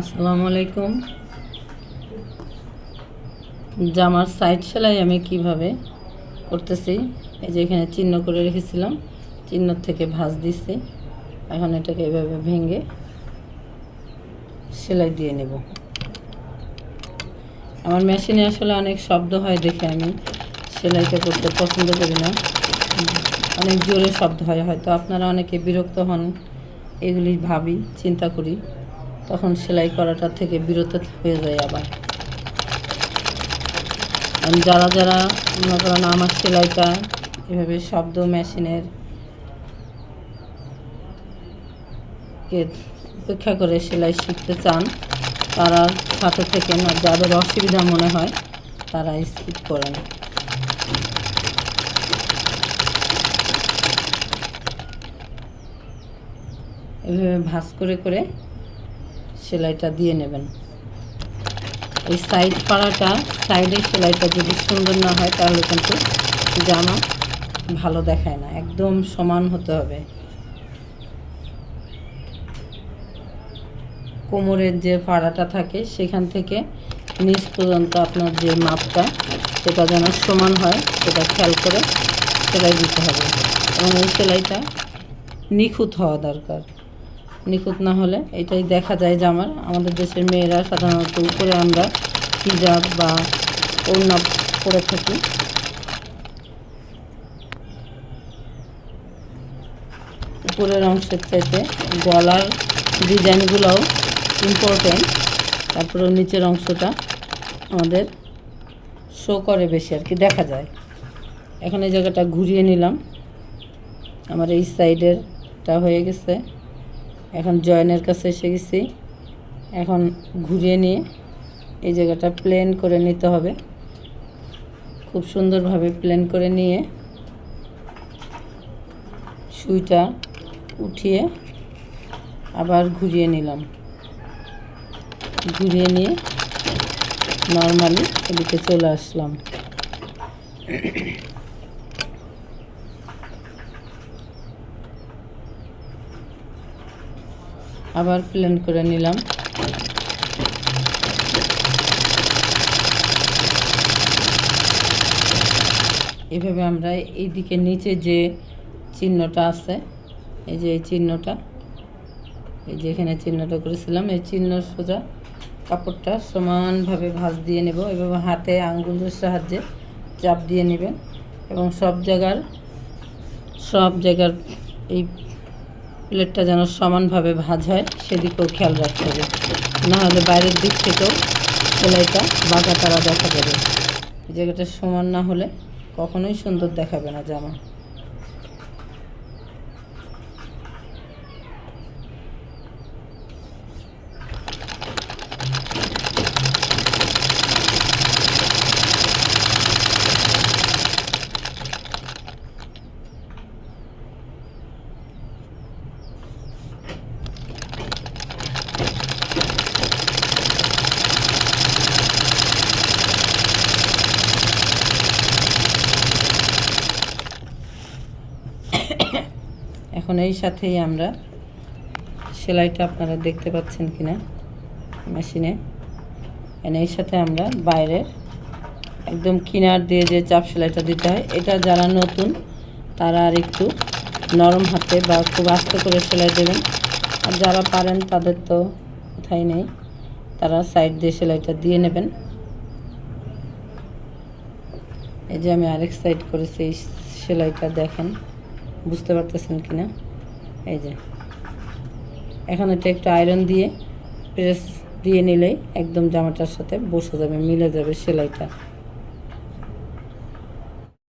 আসসালামু আলাইকুম। জামার সাইড সেলাই আমি কীভাবে করতেছি? এই যে এখানে চিহ্ন করে রেখেছিলাম। চিহ্ন থেকে ভাঁজ দিচ্ছি এখন এটাকে এভাবে ভেঙে সেলাই দিয়ে নেব। আমার মেশিনে আসলে অনেক শব্দ হয় দেখে আমি সেলাইটা করতে পছন্দ করি না। অনেক জোরে শব্দ হয় হয়তো। আপনারা অনেকে বিরক্ত হন, এগুলি ভাবি, চিন্তা করি। তখন সেলাই করাটা থেকে বিরত হয়ে যায় আবার। যারা যারা মনে করেন আমার সেলাইটা এভাবে শব্দ মেশিনের কে উপেক্ষা করে সেলাই শিখতে চান, তারা সাথে থেকে না যাদের অসুবিধা মনে হয়, তারা স্কিপ করেন। এভাবে ভাঁজ করে করে সেলাইটা দিয়ে নেবেন। এই সাইড পাড়াটা সাইডের সেলাইটা যদি সুন্দর না হয়, তাহলে কিন্তু জামা ভালো দেখায় না। একদম সমান হতে হবে। কোমরের যে ফাড়াটা থাকে, সেখান থেকে নিচ পর্যন্ত আপনার যে মাপটা, সেটা যেন সমান হয়, সেটা খেয়াল করে সেলাই দিতে হবে। এবং এই সেলাইটা নিখুঁত হওয়া দরকার। নিখুঁত না হলে এটাই দেখা যায় যে আমার, আমাদের দেশের মেয়েরা সাধারণত উপরে আমরা হিজাব বা ওড়না পরে থাকি। উপরের অংশের চাইতে গলার ডিজাইনগুলোও ইম্পর্টেন্ট তারপরে নিচের অংশটা আমাদের শো করে বেশি আর কি, দেখা যায়। এখন এই জায়গাটা ঘুরিয়ে নিলাম। আমার এই সাইডেরটা হয়ে গেছে। এখন জয়েনের কাছে এসে গেছি। এখন ঘুরিয়ে নিয়ে এই জায়গাটা প্লেন করে নিতে হবে। খুব সুন্দরভাবে প্লেন করে নিয়ে সুইটা উঠিয়ে আবার ঘুরিয়ে নিলাম। ঘুরিয়ে নিয়ে নর্মালি এদিকে চলে আসলাম। আবার প্লেন করে নিলাম। এভাবে আমরা এইদিকে নিচে যে চিহ্নটা আছে, এই যে এই চিহ্নটা, এই যে এখানে চিহ্নটা করেছিলাম, এই চিহ্ন সোজা কাপড়টা সমানভাবে ভাঁজ দিয়ে নেব এভাবে হাতে আঙ্গুলের সাহায্যে চাপ দিয়ে নেবেন এবং সব জায়গার সব জায়গার এই প্লেটটা যেন সমানভাবে ভাজ হয়, সেদিকেও খেয়াল রাখতে হবে। নাহলে বাইরের দিক থেকেও সেলাইটা বাঁকা তারা দেখা যাবে। জায়গাটা সমান না হলে কখনোই সুন্দর দেখাবে না জামা। এখন এই সাথেই আমরা সেলাইটা আপনারা দেখতে পাচ্ছেন কিনা মেশিনে। এই সাথে আমরা বাইরের একদম কিনার দিয়ে যে চাপ সেলাইটা দিতে হয়, এটা যারা নতুন, তারা আর একটু নরম হাতে বা খুব আস্তে করে সেলাই দেবেন। আর যারা পারেন, তাদের তো কোথায় নেই, তারা সাইড দিয়ে সেলাইটা দিয়ে নেবেন। এই যে আমি আরেক সাইড করেছি সেলাইটা দেখেন। বুঝতে পারতেছেন কি না এই যে। এখন এটা একটু আয়রন দিয়ে প্রেস দিয়ে নিলেই একদম জামাটার সাথে বসে যাবে, মিলে যাবে সেলাইটা।